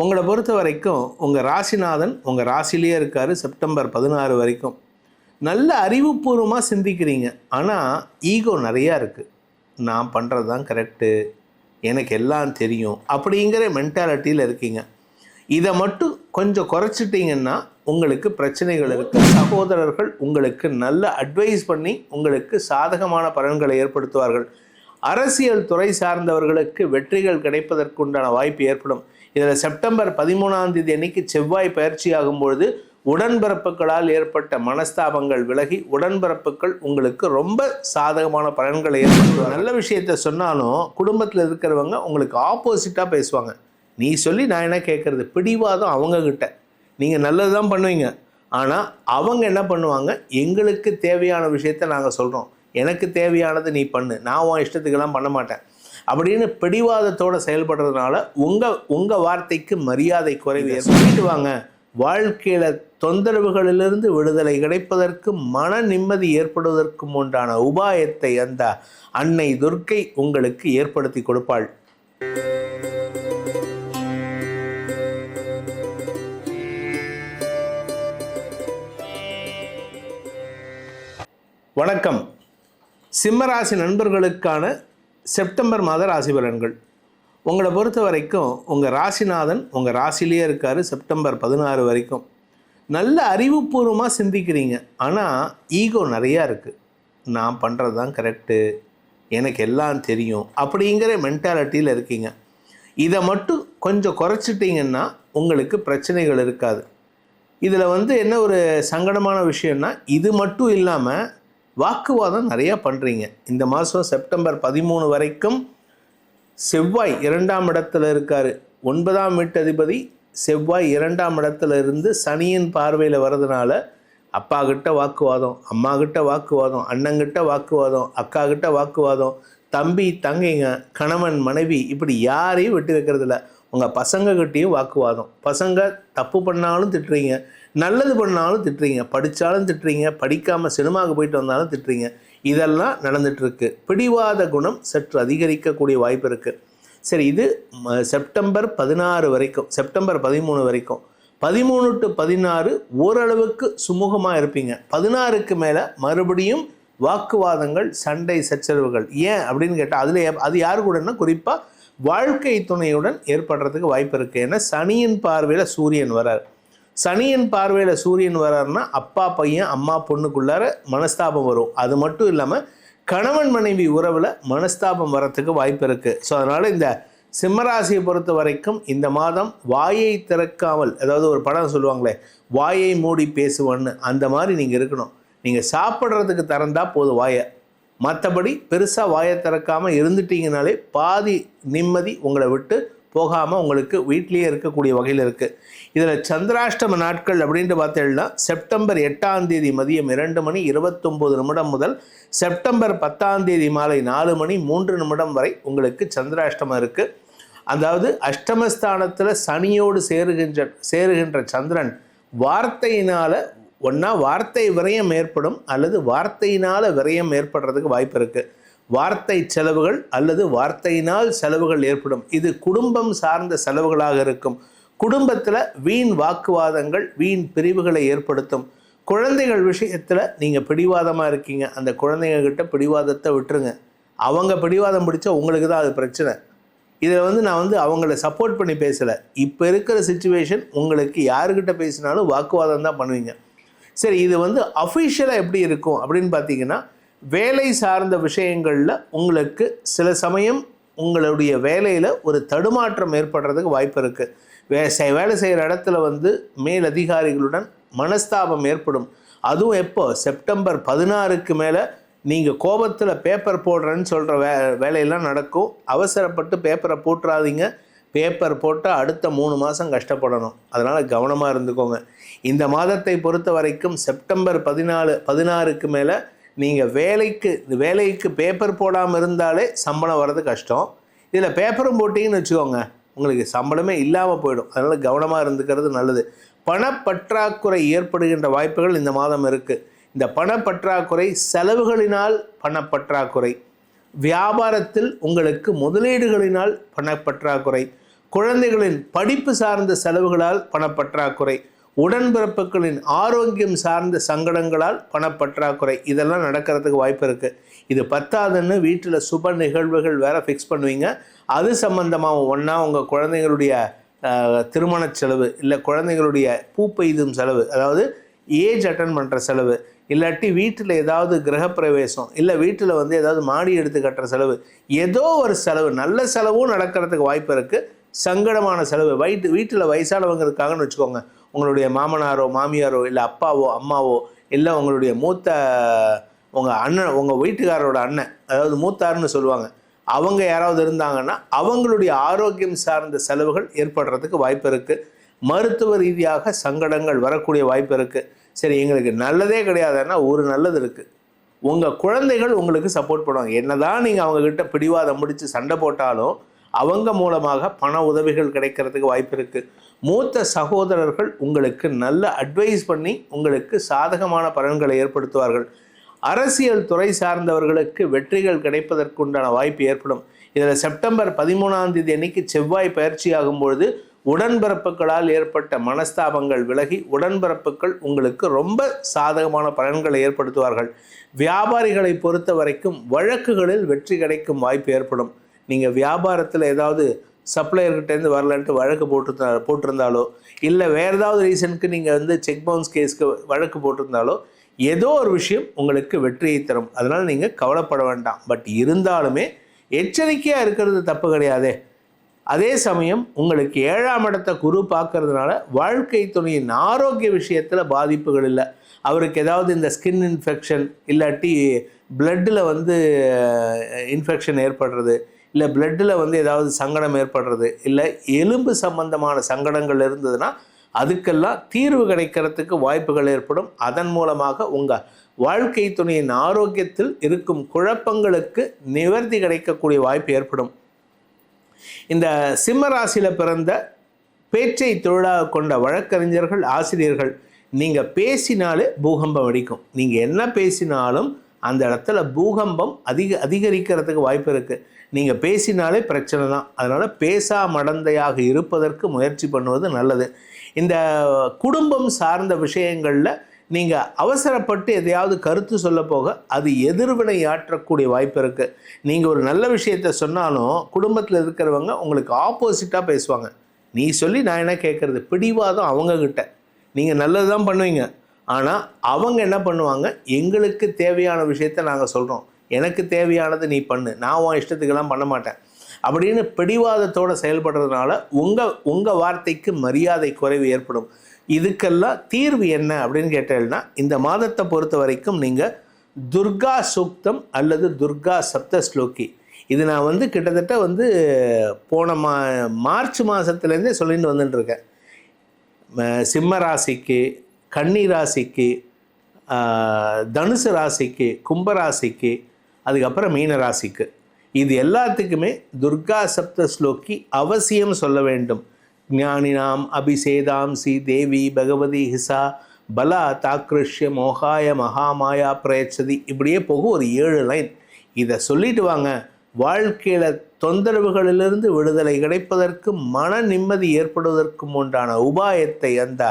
உங்களை பொறுத்த வரைக்கும் உங்கள் ராசிநாதன் உங்கள் ராசிலேயே இருக்கார் செப்டம்பர் பதினாறு வரைக்கும். நல்ல அறிவுபூர்வமாக சிந்திக்கிறீங்க. ஆனால் ஈகோ நிறையா இருக்குது நான் பண்ணுறது தான் கரெக்டு எனக்கு எல்லாம் தெரியும். அப்படிங்கிற மென்டாலிட்டியில் இருக்கீங்க. இதை மட்டும் கொஞ்சம் குறைச்சிட்டிங்கன்னா உங்களுக்கு பிரச்சனைகள் இருக்குது சகோதரர்கள் உங்களுக்கு நல்ல அட்வைஸ் பண்ணி உங்களுக்கு சாதகமான பலன்களை ஏற்படுத்துவார்கள். அரசியல் துறை சார்ந்தவர்களுக்கு வெற்றிகள் கிடைப்பதற்குண்டான வாய்ப்பு ஏற்படும். இதில் செப்டம்பர் பதிமூணாம் தேதி அன்னைக்கு செவ்வாய் பயிற்சியாகும் பொழுது உடன்பிறப்புகளால் ஏற்பட்ட மனஸ்தாபங்கள் விலகி உடன்பிறப்புகள் உங்களுக்கு ரொம்ப சாதகமான பலன்களை ஏற்படுத்தும். நல்ல விஷயத்த சொன்னாலும் குடும்பத்தில் இருக்கிறவங்க உங்களுக்கு ஆப்போசிட்டாக பேசுவாங்க. நீ சொல்லி நான் என்ன கேட்குறது பிடிவாதம் அவங்கக்கிட்ட நீங்கள் நல்லது தான் பண்ணுவீங்க. ஆனால் அவங்க என்ன பண்ணுவாங்க? எங்களுக்கு தேவையான விஷயத்த நாங்கள் சொல்கிறோம் எனக்கு தேவையானது நீ பண்ணு. நான் உன் இஷ்டத்துக்கெல்லாம் பண்ண மாட்டேன். அப்படின்னு பிடிவாதத்தோடு செயல்படுறதுனால உங்கள் உங்கள் வார்த்தைக்கு மரியாதை குறைவு சொல்லிட்டு வாங்க. வாழ்க்கையில் தொந்தரவுகளிலிருந்து விடுதலை கிடைப்பதற்கு மன நிம்மதி ஏற்படுவதற்கும் உண்டான உபாயத்தை அந்த அன்னை துர்க்கை உங்களுக்கு ஏற்படுத்தி கொடுப்பாள். வணக்கம். சிம்மராசி நண்பர்களுக்கான செப்டம்பர் மாத ராசி பலன்கள். உங்களை பொறுத்த வரைக்கும் உங்கள் ராசிநாதன் உங்கள் ராசிலேயே இருக்கார் செப்டம்பர் பதினாறு வரைக்கும். நல்ல அறிவுபூர்வமாக சிந்திக்கிறீங்க. ஆனால் ஈகோ நிறையா இருக்குது நான் பண்ணுறது தான் கரெக்டு எனக்கு எல்லாம் தெரியும். அப்படிங்கிற மென்டாலிட்டியில் இருக்கீங்க. இதை மட்டும் கொஞ்சம் குறைச்சிட்டிங்கன்னா உங்களுக்கு பிரச்சனைகள் இருக்காது. இதில் வந்து என்ன ஒரு சங்கடமான விஷயம்னா இது மட்டும் இல்லாமல் வாக்குவாதம் நிறையா பண்ணுறீங்க இந்த மாதம் செப்டம்பர் பதிமூணு வரைக்கும் செவ்வாய் இரண்டாம் இடத்துல இருக்கார். ஒன்பதாம் வீட்டதிபதி செவ்வாய் இரண்டாம் இடத்துல இருந்து சனியின் பார்வையில் வர்றதுனால அப்பா கிட்ட வாக்குவாதம் அம்மா கிட்ட வாக்குவாதம் அண்ணங்கிட்ட வாக்குவாதம் அக்கா கிட்ட வாக்குவாதம் தம்பி தங்கைங்க கணவன் மனைவி இப்படி யாரையும் விட்டு வைக்கிறதில்ல. உங்கள் பசங்கக்கிட்டேயும் வாக்குவாதம். பசங்க தப்பு பண்ணாலும் திட்டுறீங்க. நல்லது பண்ணாலும் திட்டுறீங்க படித்தாலும் திட்டுறீங்க படிக்காமல் சினிமாவுக்கு போயிட்டு வந்தாலும் திட்டுறீங்க. இதெல்லாம் நடந்துகிட்ருக்கு பிடிவாத குணம் சற்று அதிகரிக்கக்கூடிய வாய்ப்பு இருக்குது சரி இது ம- செப்டம்பர் பதினாறு வரைக்கும் செப்டம்பர் பதிமூணு வரைக்கும். பதிமூணு டு பதினாறு ஓரளவுக்கு சுமூகமாக இருப்பீங்க. பதினாறுக்கு மேலே மறுபடியும் வாக்குவாதங்கள் சண்டை சச்சரவுகள். ஏன் அப்படின்னு கேட்டால் அதில் அது யார் கூடன்னா குறிப்பாக வாழ்க்கை துணையுடன் ஏற்படுறதுக்கு வாய்ப்பு இருக்குது ஏன்னா சனியின் பார்வையில் சூரியன் வரார். சனியின் பார்வையில் சூரியன் வராருன்னா அப்பா பையன் அம்மா பொண்ணுக்குள்ளார மனஸ்தாபம் வரும். அது மட்டும் இல்லாமல் கணவன் மனைவி உறவில் மனஸ்தாபம் வரத்துக்கு வாய்ப்பு இருக்குது ஸோ அதனால் இந்த சிம்மராசியை பொறுத்த வரைக்கும் இந்த மாதம் வாயை திறக்காமல் அதாவது ஒரு படம் சொல்லுவாங்களே வாயை மூடி பேசுவோன்னு அந்த மாதிரி நீங்கள் இருக்கணும். நீங்கள் சாப்பிட்றதுக்கு திறந்தா போதும் வாயை. மற்றபடி பெருசாக வாயை திறக்காமல் இருந்துட்டீங்கனாலே பாதி நிம்மதி உங்களை விட்டு போகாமல் உங்களுக்கு வீட்டிலேயே இருக்கக்கூடிய வகையில் இருக்குது இதில் சந்திராஷ்டம நாட்கள் அப்படின்ட்டு பார்த்தீங்கன்னா செப்டம்பர் எட்டாம் தேதி மதியம் இரண்டு மணி இருபத்தொம்போது நிமிடம் முதல் செப்டம்பர் பத்தாம் தேதி மாலை நாலு மணி மூன்று நிமிடம் வரை உங்களுக்கு சந்திராஷ்டமம் இருக்குது அதாவது அஷ்டமஸ்தானத்தில் சனியோடு சேருகின்ற சேருகின்ற சந்திரன் வார்த்தையினால் ஒன்றா வார்த்தை விரயம் ஏற்படும் அல்லது வார்த்தையினால் விரயம் ஏற்படுறதுக்கு வாய்ப்பு இருக்குது வார்த்தை செலவுகள் அல்லது வார்த்தையினால் செலவுகள் ஏற்படும். இது குடும்பம் சார்ந்த செலவுகளாக இருக்கும். குடும்பத்தில் வீண் வாக்குவாதங்கள் வீண் பிரிவுகளை ஏற்படுத்தும். குழந்தைகள் விஷயத்தில் நீங்கள் பிடிவாதமாக இருக்கீங்க. அந்த குழந்தைங்கக்கிட்ட பிடிவாதத்தை விட்டுருங்க. அவங்க பிடிவாதம் பிடிச்சா உங்களுக்கு தான் அது பிரச்சனை. இதில் வந்து நான் வந்து அவங்கள சப்போர்ட் பண்ணி பேசலை. இப்போ இருக்கிற சுச்சுவேஷன் உங்களுக்கு யாருக்கிட்ட பேசினாலும் வாக்குவாதம் தான் பண்ணுவீங்க. சரி இது வந்து அஃபிஷியலாக எப்படி இருக்கும் அப்படின்னு பார்த்தீங்கன்னா வேலை சார்ந்த விஷயங்களில் உங்களுக்கு சில சமயம் உங்களுடைய வேலையில் ஒரு தடுமாற்றம் ஏற்படுறதுக்கு வாய்ப்பு இருக்குது வே வேலை செய்கிற இடத்துல வந்து மேல் அதிகாரிகளுடன் மனஸ்தாபம் ஏற்படும். அதுவும் எப்போ? செப்டம்பர் பதினாறுக்கு மேலே நீங்கள் கோபத்தில் பேப்பர் போடுறேன்னு சொல்கிற வே வேலையெல்லாம் நடக்கும். அவசரப்பட்டு பேப்பரை போட்டுறாதீங்க. பேப்பர் போட்டால் அடுத்த மூணு மாதம் கஷ்டப்படணும். அதனால் கவனமாக இருந்துக்கோங்க. இந்த மாதத்தை பொறுத்த வரைக்கும் செப்டம்பர் பதினாலு பதினாறுக்கு மேலே நீங்கள் வேலைக்கு வேலைக்கு பேப்பர் போடாமல் இருந்தாலே சம்பளம் வர்றது கஷ்டம். இதில் பேப்பரும் போட்டிங்கன்னு வச்சுக்கோங்க உங்களுக்கு சம்பளமே இல்லாமல் போயிடும். அதனால் கவனமாக இருந்துக்கிறது நல்லது. பணப்பற்றாக்குறை ஏற்படுகின்ற வாய்ப்புகள் இந்த மாதம் இருக்குது இந்த பணப்பற்றாக்குறை செலவுகளினால் பணப்பற்றாக்குறை. வியாபாரத்தில் உங்களுக்கு முதலீடுகளினால் பணப்பற்றாக்குறை. குழந்தைகளின் படிப்பு சார்ந்த செலவுகளால் பணப்பற்றாக்குறை. உடன்பிறப்புகளின் ஆரோக்கியம் சார்ந்த சங்கடங்களால் பணப்பற்றாக்குறை. இதெல்லாம் நடக்கிறதுக்கு வாய்ப்பு இருக்குது இது பத்தாதுன்னு வீட்டில் சுப நிகழ்வுகள் வேறு ஃபிக்ஸ் பண்ணுவீங்க. அது சம்மந்தமாக ஒன்றா உங்கள் குழந்தைங்களுடைய திருமணச் செலவு இல்லை குழந்தைங்களுடைய பூ பெய்தும் செலவு அதாவது ஏஜ் அட்டன் பண்ணுற செலவு இல்லாட்டி வீட்டில் ஏதாவது கிரகப்பிரவேசம் இல்லை வீட்டில் வந்து ஏதாவது மாடி எடுத்து கட்டுற செலவு ஏதோ ஒரு செலவு நல்ல செலவும் நடக்கிறதுக்கு வாய்ப்பு இருக்குது சங்கடமான செலவு வயிற்று வீட்டில் வயசானவங்க இருக்காங்கன்னு வச்சுக்கோங்க. உங்களுடைய மாமனாரோ மாமியாரோ இல்லை அப்பாவோ அம்மாவோ இல்லை உங்களுடைய மூத்த உங்கள் அண்ணன் உங்கள் வீட்டுக்காரரோட அண்ணன் அதாவது மூத்தாருன்னு சொல்லுவாங்க அவங்க யாராவது இருந்தாங்கன்னா அவங்களுடைய ஆரோக்கியம் சார்ந்த செலவுகள் ஏற்படுறதுக்கு வாய்ப்பு இருக்குது மருத்துவ ரீதியாக சங்கடங்கள் வரக்கூடிய வாய்ப்பு இருக்குது சரி எங்களுக்கு நல்லதே கிடையாதுன்னா ஒரு நல்லது இருக்குது உங்கள் குழந்தைகள் உங்களுக்கு சப்போர்ட் பண்ணுவாங்க. என்னதான் நீங்கள் அவங்கக்கிட்ட பிடிவாதம் முடித்து சண்டை போட்டாலும் அவங்க மூலமாக பண உதவிகள் கிடைக்கிறதுக்கு வாய்ப்பு இருக்குது மூத்த சகோதரர்கள் உங்களுக்கு நல்ல அட்வைஸ் பண்ணி உங்களுக்கு சாதகமான பலன்களை ஏற்படுத்துவார்கள். அரசியல் துறை சார்ந்தவர்களுக்கு வெற்றிகள் கிடைப்பதற்குண்டான வாய்ப்பு ஏற்படும். இதில் செப்டம்பர் பதிமூணாம் தேதி அன்னைக்கு செவ்வாய் பயிற்சியாகும் பொழுது உடன்பிறப்புகளால் ஏற்பட்ட மனஸ்தாபங்கள் விலகி உடன்பிறப்புகள் உங்களுக்கு ரொம்ப சாதகமான பலன்களை ஏற்படுத்துவார்கள். வியாபாரிகளை பொறுத்த வரைக்கும் வழக்குகளில் வெற்றி கிடைக்கும் வாய்ப்பு ஏற்படும். நீங்கள் வியாபாரத்தில் ஏதாவது சப்ளையர்கிட்டேருந்து வரலன்ட்டு வழக்கு போட்டு போட்டிருந்தாலோ இல்லை வேறு ஏதாவது ரீசனுக்கு நீங்கள் வந்து செக் பவுன்ஸ் கேஸ்க்கு வழக்கு போட்டிருந்தாலோ ஏதோ ஒரு விஷயம் உங்களுக்கு வெற்றியை தரும். அதனால் நீங்கள் கவலைப்பட வேண்டாம். பட் இருந்தாலுமே எச்சரிக்கையாக இருக்கிறது தப்பு கிடையாதே. அதே சமயம் உங்களுக்கு ஏழாம் இடத்த குரு பார்க்கறதுனால வாழ்க்கை துணையின் ஆரோக்கிய விஷயத்தில் பாதிப்புகள் இல்லை. அவருக்கு ஏதாவது இந்த ஸ்கின் இன்ஃபெக்ஷன் இல்லாட்டி பிளட்டில் வந்து இன்ஃபெக்ஷன் ஏற்படுறது இல்லை பிளட்டில் வந்து ஏதாவது சங்கடம் ஏற்படுறது இல்லை எலும்பு சம்பந்தமான சங்கடங்கள் இருந்ததுன்னா அதுக்கெல்லாம் தீர்வு கிடைக்கிறதுக்கு வாய்ப்புகள் ஏற்படும். அதன் மூலமாக உங்கள் வாழ்க்கை துணையின் ஆரோக்கியத்தில் இருக்கும் குழப்பங்களுக்கு நிவர்த்தி கிடைக்கக்கூடிய வாய்ப்பு ஏற்படும். இந்த சிம்ம ராசியில் பிறந்த பேச்சை தொழிலாக கொண்ட வழக்கறிஞர்கள் ஆசிரியர்கள் நீங்கள் பேசினாலே பூகம்பம் அடிக்கும். நீங்கள் என்ன பேசினாலும் அந்த இடத்துல பூகம்பம் அதிக அதிகரிக்கிறதுக்கு வாய்ப்பு இருக்குது நீங்கள் பேசினாலே பிரச்சனை தான். அதனால் பேசா மடந்தையாக இருப்பதற்கு முயற்சி பண்ணுவது நல்லது. இந்த குடும்பம் சார்ந்த விஷயங்களில் நீங்கள் அவசரப்பட்டு எதையாவது கருத்து சொல்ல போக அது எதிர்வினை ஆற்றக்கூடிய வாய்ப்பு இருக்குது நீங்கள் ஒரு நல்ல விஷயத்த சொன்னாலும் குடும்பத்தில் இருக்கிறவங்க உங்களுக்கு ஆப்போசிட்டாக பேசுவாங்க. நீ சொல்லி நான் என்ன கேட்குறது பிடிவாதம் அவங்கக்கிட்ட நீங்கள் நல்லது தான் பண்ணுவீங்க. ஆனால் அவங்க என்ன பண்ணுவாங்க? எங்களுக்கு தேவையான விஷயத்த நாங்கள் சொல்கிறோம் எனக்கு தேவையானது நீ பண்ணு. நான் உன் இஷ்டத்துக்கெல்லாம் பண்ண மாட்டேன். அப்படின்னு பிடிவாதத்தோடு செயல்படுறதுனால உங்கள் உங்கள் வார்த்தைக்கு மரியாதை குறைவு ஏற்படும். இதுக்கெல்லாம் தீர்வு என்ன அப்படின்னு கேட்டேன்னா இந்த மாதத்தை பொறுத்த வரைக்கும் நீங்கள் துர்கா சூக்தம் அல்லது துர்கா சப்த ஸ்லோகி இது நான் வந்து கிட்டத்தட்ட வந்து போன மா மார்ச் மாதத்துலேருந்தே சொல்லிட்டு வந்துட்டுருக்கேன். சிம்மராசிக்கு சிம்ம ராசிக்கு கன்னி ராசிக்கு தனுசு ராசிக்கு கும்பராசிக்கு அதுக்கப்புறம் மீன ராசிக்கு. இது எல்லாத்துக்குமே துர்கா சப்த ஸ்லோக்கி அவசியம் சொல்ல வேண்டும். ஞானினாம் அபிசேதாம்சி தேவி பகவதி ஹிசா பலா தாக்ருஷ்ய மோகாய மகாமாயா பிரயச்சதி இப்படியே போகும் ஒரு ஏழு லைன். இதை சொல்லிட்டு வாங்க. வாழ்க்கையில் தொந்தரவுகளிலிருந்து விடுதலை கிடைப்பதற்கு மன நிம்மதி ஏற்படுவதற்கும் உண்டான உபாயத்தை அந்த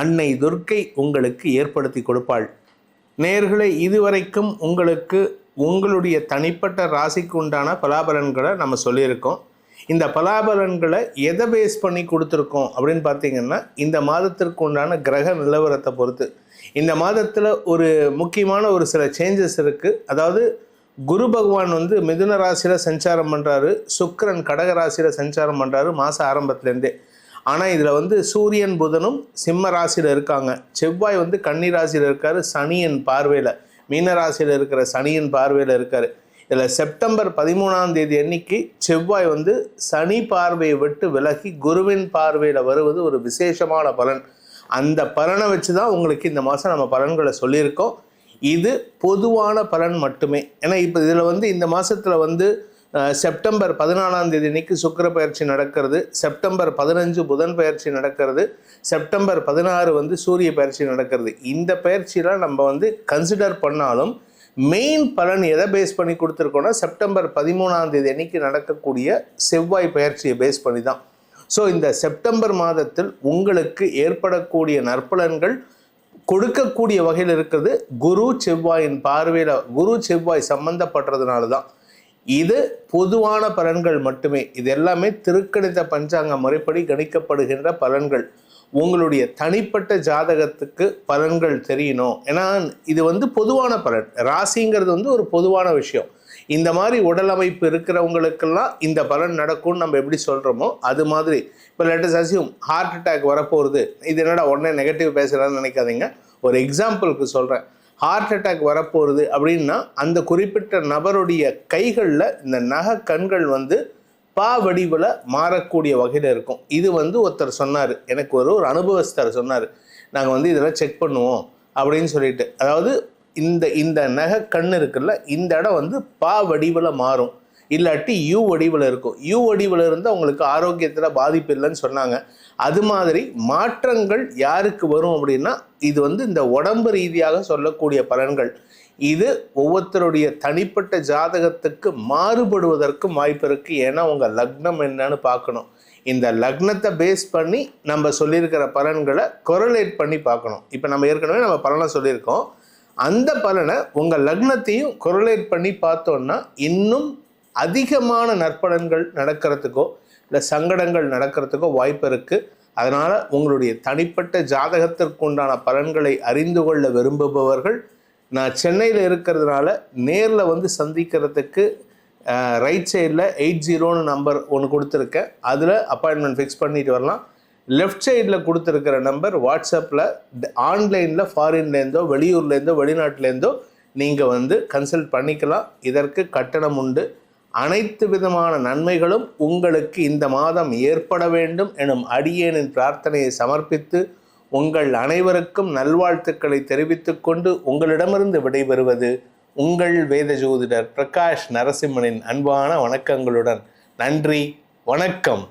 அன்னை துர்க்கை உங்களுக்கு ஏற்படுத்தி கொடுப்பாள். நேர்களை இதுவரைக்கும் உங்களுக்கு உங்களுடைய தனிப்பட்ட ராசிக்கு உண்டான பலாபலன்களை நம்ம சொல்லியிருக்கோம். இந்த பலாபலன்களை எதை பேஸ் பண்ணி கொடுத்துருக்கோம் அப்படின்னு பார்த்தீங்கன்னா இந்த மாதத்திற்கு உண்டான கிரக நிலவரத்தை பொறுத்து. இந்த மாதத்தில் ஒரு முக்கியமான ஒரு சில சேஞ்சஸ் இருக்குது அதாவது குரு பகவான் வந்து மிதுன ராசியில் சஞ்சாரம் பண்ணுறாரு சுக்கரன் கடக ராசியில் சஞ்சாரம் பண்ணுறாரு மாத ஆரம்பத்துலேருந்தே. ஆனால் இதில் வந்து சூரியன் புதனும் சிம்ம ராசியில் இருக்காங்க. செவ்வாய் வந்து கன்னி ராசியில் இருக்கார் சனியின் பார்வையில். மீன ராசியில் இருக்கிற சனியின் பார்வையில் இருக்கார். இதில் செப்டம்பர் பதிமூணாம் தேதி அன்னைக்கு செவ்வாய் வந்து சனி பார்வையை விட்டு விலகி குருவின் பார்வையில் வருவது ஒரு விசேஷமான பலன். அந்த பலனை வச்சு தான் உங்களுக்கு இந்த மாதம் நம்ம பலன்களை சொல்லியிருக்கோம். இது பொதுவான பலன் மட்டுமே. ஏன்னா இப்போ இதில் வந்து இந்த மாதத்தில் வந்து செப்டம்பர் பதினாலாம் தேதி அன்னைக்கு சுக்கிர பயிற்சி நடக்கிறது. செப்டம்பர் பதினஞ்சு புதன் பயிற்சி நடக்கிறது. செப்டம்பர் பதினாறு வந்து சூரிய பயிற்சி நடக்கிறது. இந்த பயிற்சியெலாம் நம்ம வந்து கன்சிடர் பண்ணாலும் மெயின் பலன் எதை பேஸ் பண்ணி கொடுத்துருக்கோன்னா செப்டம்பர் பதிமூணாம் தேதி அன்னைக்கு நடக்கக்கூடிய செவ்வாய் பயிற்சியை பேஸ் பண்ணி தான் ஸோ இந்த செப்டம்பர் மாதத்தில் உங்களுக்கு ஏற்படக்கூடிய நற்பலன்கள் கொடுக்கக்கூடிய வகையில் இருக்கிறது குரு செவ்வாயின் பார்வையில் குரு செவ்வாய் சம்பந்தப்படுறதுனால தான் இது பொதுவான பலன்கள் மட்டுமே. இது எல்லாமே திருக்கணித பஞ்சாங்க முறைப்படி கணிக்கப்படுகின்ற பலன்கள். உங்களுடைய தனிப்பட்ட ஜாதகத்துக்கு பலன்கள் தெரியணும். ஏன்னா இது வந்து பொதுவான பலன். ராசிங்கிறது வந்து ஒரு பொதுவான விஷயம். இந்த மாதிரி உடல் அமைப்பு இருக்கிறவங்களுக்கெல்லாம் இந்த பலன் நடக்கும்னு நம்ம எப்படி சொல்கிறோமோ அது மாதிரி. இப்போ லெட்டஸ் அசியும் ஹார்ட் அட்டாக் வரப்போகிறது இது என்னடா உடனே நெகட்டிவ் பேசுகிறான்னு நினைக்காதீங்க. ஒரு எக்ஸாம்பிளுக்கு சொல்கிறேன் ஹார்ட் அட்டாக் வரப்போகிறது அப்படின்னா அந்த குறிப்பிட்ட நபருடைய கைகளில் இந்த நகை கண்கள் வந்து பா வடிவில் மாறக்கூடிய வகையில் இருக்கும். இது வந்து ஒருத்தர் சொன்னார். எனக்கு ஒரு ஒரு அனுபவஸ்தர் சொன்னார். நாங்கள் வந்து இதெல்லாம் செக் பண்ணுவோம் அப்படின்னு சொல்லிட்டு. அதாவது இந்த இந்த நகை கண் இருக்குல்ல இந்த இடம் வந்து பா வடிவில் மாறும். இல்லாட்டி யூ வடிவில் இருக்கும். யூ வடிவில் இருந்தால் உங்களுக்கு ஆரோக்கியத்தில் பாதிப்பு இல்லைன்னு சொன்னாங்க. அது மாதிரி மாற்றங்கள் யாருக்கு வரும் அப்படின்னா இது வந்து இந்த உடம்பு ரீதியாக சொல்லக்கூடிய பலன்கள். இது ஒவ்வொருத்தருடைய தனிப்பட்ட ஜாதகத்துக்கு மாறுபடுவதற்கும் வாய்ப்பு இருக்குது ஏன்னா உங்கள் லக்னம் என்னன்னு பார்க்கணும். இந்த லக்னத்தை பேஸ் பண்ணி நம்ம சொல்லியிருக்கிற பலன்களை கொரலேட் பண்ணி பார்க்கணும். இப்போ நம்ம ஏற்கனவே நம்ம பலனை சொல்லியிருக்கோம். அந்த பலனை உங்கள் லக்னத்தையும் கொரலேட் பண்ணி பார்த்தோன்னா இன்னும் அதிகமான நற்பலன்கள் நடக்கிறதுக்கோ இல்லை சங்கடங்கள் நடக்கிறதுக்கோ வாய்ப்பு இருக்குது அதனால் உங்களுடைய தனிப்பட்ட ஜாதகத்திற்கு உண்டான பலன்களை அறிந்து கொள்ள விரும்புபவர்கள் நான் சென்னையில் இருக்கிறதுனால நேரில் வந்து சந்திக்கிறதுக்கு ரைட் சைடில் எயிட் ஜீரோன்னு நம்பர் ஒன்று கொடுத்துருக்கேன். அதில் அப்பாயின்மெண்ட் ஃபிக்ஸ் பண்ணிட்டு வரலாம். லெஃப்ட் சைடில் கொடுத்துருக்கிற நம்பர் வாட்ஸ்அப்பில் ஆன்லைனில் ஃபாரின்லேருந்தோ வெளியூர்லேருந்தோ வெளிநாட்டிலேருந்தோ நீங்கள் வந்து கன்சல்ட் பண்ணிக்கலாம். இதற்கு கட்டணம் உண்டு. அனைத்து விதமான நன்மைகளும் உங்களுக்கு இந்த மாதம் ஏற்பட வேண்டும் எனும் அடியேனின் பிரார்த்தனையை சமர்ப்பித்து உங்கள் அனைவருக்கும் நல்வாழ்த்துக்களை தெரிவித்துக்கொண்டு உங்களிடமிருந்து விடைபெறுவது உங்கள் வேத ஜோதிடர் பிரகாஷ் நரசிம்மனின் அன்பான வணக்கங்களுடன். நன்றி வணக்கம்.